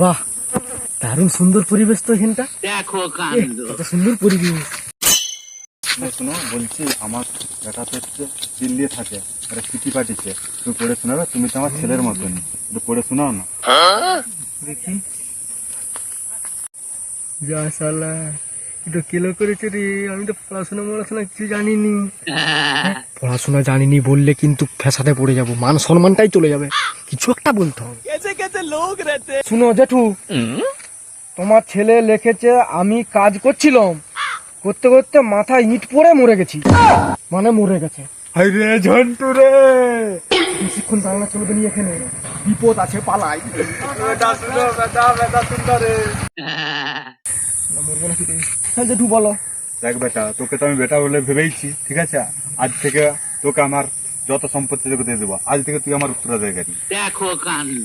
বাহ দারুণ সুন্দর পরিবেশ তো এখানটা। দেখো কত সুন্দর পরিবেশ। শোনো বলছি আমার বেটা তো হচ্ছে দিল্লি থাকে আরে চিঠি পাঠিয়েছে তুমি পড়ে শোনাবে তুমি তো আমার ছেলের মতন। একটু পড়ে শোনাও না। দেখি। যা শালা এটা কেলো করেছে রে? আমি তো পড়াশোনা পড়াশোনা কিছু জানিনি। পড়াশোনা জানিনি বললে কিন্তু ফ্যাসাতে পড়ে যাব। মান সম্মানটাই চলে যাবে। কিছু একটা বলতে হবে। শুনো জেঠু তোমার ছেলে লিখেছে আমি কাজ করছিলাম। করতে করতে মাথায় ইট পড়ে মরে গেছি। মানে মরে গেছে। হাই রে ঝন্টু রে। বেশিক্ষণ বাংলা চলবে নি এখানে। বিপদ আছে পালাই। মরবো নাকি হ্যাঁ জেঠু বলো। দেখ বেটা তোকে তো আমি বেটা বলে ভেবেইছি ঠিক আছে? আজ থেকে তোকে আমার যত সম্পত্তি তোকে দিয়ে দেবো। আজ থেকে তুই আমার উত্তরাধিকারী। দেখো কাণ্ড।